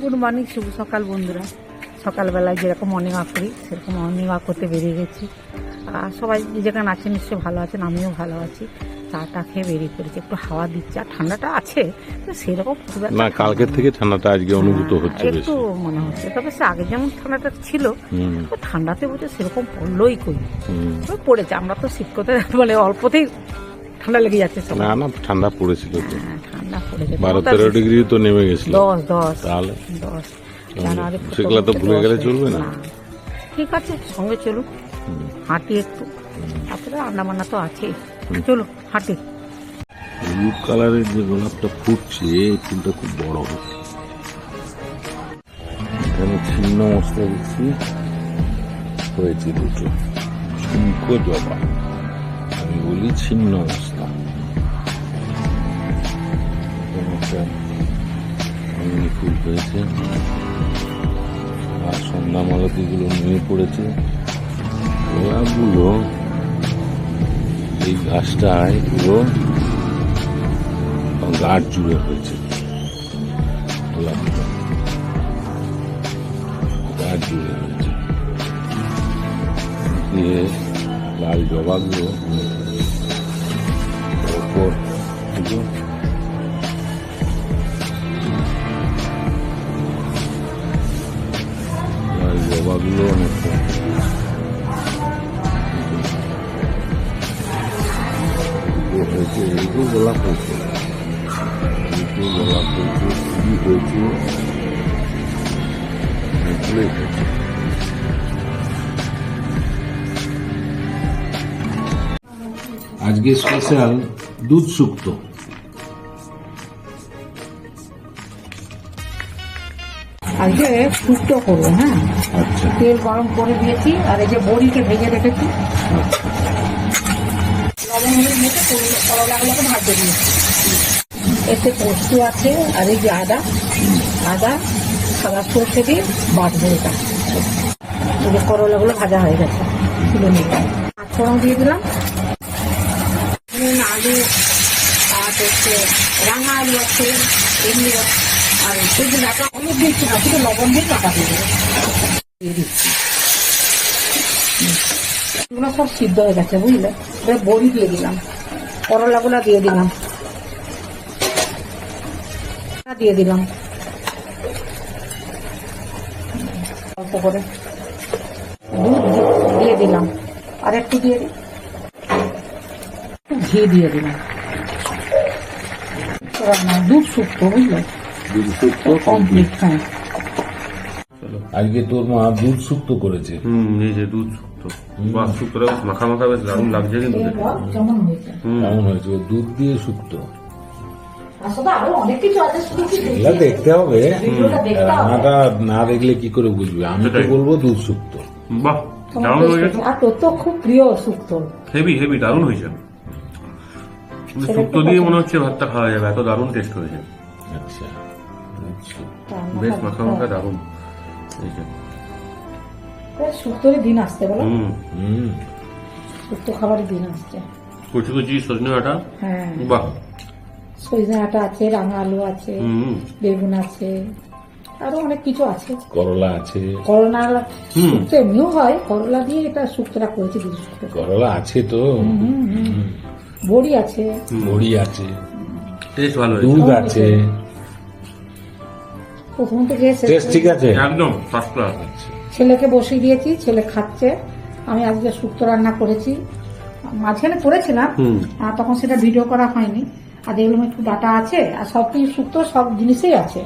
Good morning শুভ সকাল বন্ধুরা। সকালবেলায় যেরকম মর্নিং ওয়াক করি সেরকম মর্নিং ওয়াক করতে বেরিয়ে গেছি। আর সবাই যেখানে আছেন নিশ্চয়ই ভালো আছেন আমিও ভালো আছি। চাটা খেয়ে বেরিয়ে পড়েছি একটু হাওয়া দিচ্ছে। আর ঠান্ডাটা আছে তো সেরকম খুব না কালকের থেকে ঠান্ডাটা আজকে অনুভূত হচ্ছে একটু মনে হচ্ছে। তবে সে আগে যেমন ঠান্ডাটা ছিল তো ঠান্ডাতে বলছে সেরকম পড়লোই করি। পড়েছে আমরা তো শীত করতে মানে অল্পতেই ঠান্ডা লেগে যাচ্ছে না না ঠান্ডা পড়েছিল তো। বারো তেরো ডিগ্রি তো নেমে গেছিল দশ দশ তাহলে দশ জানুয়ারি সেগুলো তো ভুলে গেলে চলবে না। ঠিক আছে সঙ্গে চলুন হাঁটি একটু। তারপরে রান্না বান্না তো আছে। চলো হাঁটি। হলুদ কালারের যে গোলাপটা ফুটছে এই ফুলটা খুব বড় হচ্ছে। এখানে ছিন্ন মশলা দিচ্ছি হয়েছে দুটো। ঝুমকো জবা। আমি বলি ছিন্ন মশলা ফুল হয়েছে আর সন্ধ্যা মালতিগুলো নিয়ে পড়েছে। গোলাপগুলো এই গাছটায় পুরো গাছ জুড়ে হয়েছে। গোলাপটা গাছ জুড়ে হয়েছে। দিয়ে লাল জবাগুলো ওপর থেকে লাল জবাগুলো হয়েছে এদিকেও গোলাপ হয়েছে এদিকেও গোলাপ হয়েছে? ফুল হয়েছে অনেকগুলোই হয়েছে আজকে স্পেশাল দুধ শুক্ত। আজকে শুক্তো করব হ্যাঁ? আচ্ছা। তেল গরম করে দিয়েছি আর এই যে বড়িকে ভেজে রেখেছি। লবণ হলুদ মেখে করলা- করলাগুলোকে ভাজতে দিয়েছি। এতে পোস্ত আছে আর এই যে আদা আদা সাদা সর্ষে দিয়ে বাটবো এটা। এই যে করলাগুলো ভাজা হয়ে গেছে তুলে নিলাম ফোড়ন দিয়ে দিলাম। আলু আর হচ্ছে রাঙা আলু আছে এমনি আর না লবণ সব সিদ্ধ হয়ে গেছে বুঝলে বড়ি দিয়ে দিলাম। করলাগুলো দিয়ে দিলাম দিয়ে দিলাম। অল্প করে দুধ দিয়ে দিলাম আর একটু দিয়ে দিই ঘি দিয়ে দিলাম। দুধ শুক্তো, বুঝলে? দুধ শুক্ত কমপ্লিট হ্যাঁ আজকে তোর মা দুধ শুক্ত করেছে। হুম এই যে দুধ শুক্তো। বাহ শুক্তোটা মাখা মাখা বেশ দারুণ লাগছে কিন্তু। কেমন হয়েছে? কেমন হয়েছে? দুধ দিয়ে শুক্ত? এগুলা দেখতে হবে। রান্নাটা না দেখলে কি করে বুঝবে? আমি তো বলব দুধ শুক্ত। বাহ দারুণ। আর তোর তো খুব প্রিয় শুক্তো। হেভি হেভি দারুণ হয়েছে। কিন্তু দিয়ে মনে হচ্ছে ভাতটা খাওয়া যাবে এত দারুণ টেস্ট হয়েছে। আচ্ছা। শুক্তো। বেশ মাখা মাখা দারুণ। এই যে। শুক্তোর দিন আসতে বলো। হুম হুম। শুক্তো খাবারের দিন আসছে। কুচি কুচি সজনে আটা? হ্যাঁ। বাহ। সজনে আটা আছে রাঙা আলু আছে বেগুন আছে আরও অনেক কিছু আছে। করলা আছে। করলা হুম। শুক্তো এমনিও হয় করলা দিয়ে এটা শুক্তোটা করেছি দুধ শুক্তো। করলা আছে তো। বড়ি আছে। বড়ি আছে। টেস্ট ভালো দুধ আছে। প্রথমত যে শেষ টেস্ট ঠিক আছে। একদম ফার্স্ট ক্লাস ছেলেকে বসিয়ে দিয়েছি ছেলে খাচ্ছে। আমি আজকে শুক্তো রান্না করেছি। মাঝখানে করেছিলাম আর তখন সেটা ভিডিও করা হয়নি। আর দেখলাম একটু ডাটা আছে আর সব কিছু শুক্তো সব জিনিসেই আছে।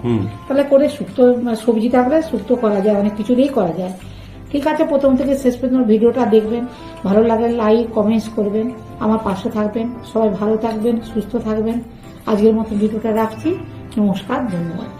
তাহলে করে শুক্তো সবজি থাকলে শুক্তো করা যায় অনেক কিছু দিয়েই করা যায়। ঠিক আছে প্রথম থেকে শেষ পর্যন্ত ভিডিওটা দেখবেন। ভালো লাগলে লাইক কমেন্টস করবেন। আমার পাশে থাকবেন। সবাই ভালো থাকবেন সুস্থ থাকবেন। আজকের মতো ভিডিওটা রাখছি। নমস্কার ধন্যবাদ।